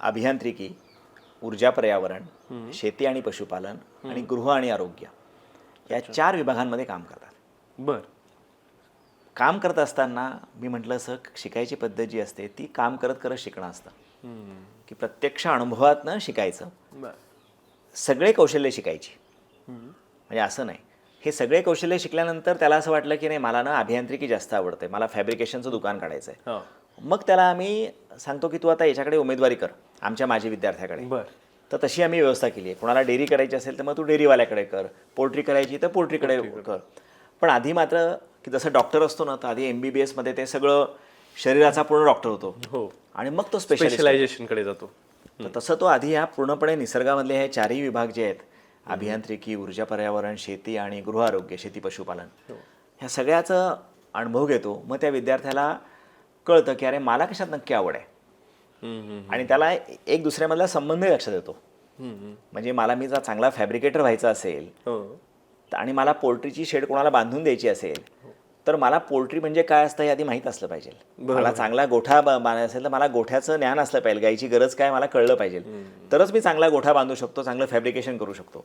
अभियांत्रिकी ऊर्जा पर्यावरण शेती आणि पशुपालन आणि गृह आणि आरोग्य या चार विभागांमध्ये काम करतात. बर. काम करत असताना मी म्हटलं असं शिकायची पद्धत जी असते ती काम करत करत शिकणं असतं. की प्रत्यक्ष अनुभवातनं शिकायचं. सगळे कौशल्य शिकायची. म्हणजे असं नाही. हे सगळे कौशल्य शिकल्यानंतर त्याला असं वाटलं की नाही मला ना अभियांत्रिकी जास्त आवडते मला फॅब्रिकेशनचं दुकान काढायचं आहे हो. मग त्याला आम्ही सांगतो की तू आता याच्याकडे उमेदवारी कर. आमच्या माझी विद्यार्थ्याकडे. बर. तर तशी आम्ही व्यवस्था केली आहे. कोणाला डेअरी करायची असेल तर मग तू डेअरीवाल्याकडे कर. पोल्ट्री करायची तर पोल्ट्रीकडे कर. पण आधी मात्र की जसं डॉक्टर असतो ना तर आधी एम बी बी एसमध्ये ते सगळं शरीराचा पूर्ण डॉक्टर होतो. हो. आणि मग तो स्पेशलिस्ट स्पेशलायझेशनकडे जातो. तर तसं तो आधी ह्या पूर्णपणे निसर्गामधले हे चारही विभाग जे आहेत अभियांत्रिकी ऊर्जा पर्यावरण शेती आणि गृह आरोग्य शेती पशुपालन ह्या सगळ्याचं अनुभव घेतो. मग त्या विद्यार्थ्याला कळतं की अरे मला कशात नक्की आवड आहे? आणि त्याला एक दुसऱ्यामधला संबंधही लक्षात येतो. म्हणजे मला मी जर चांगला फॅब्रिकेटर व्हायचा असेल हो. आणि मला पोल्ट्रीची शेड कोणाला बांधून द्यायची असेल तर मला पोल्ट्री म्हणजे काय असतं हे आधी माहीत असलं पाहिजे. मला चांगला गोठा बांधायचा असेल तर मला गोठ्याचं ज्ञान असलं पाहिजे. गायची गरज काय मला कळलं पाहिजे. तरच मी चांगला गोठा बांधू शकतो चांगलं फॅब्रिकेशन करू शकतो.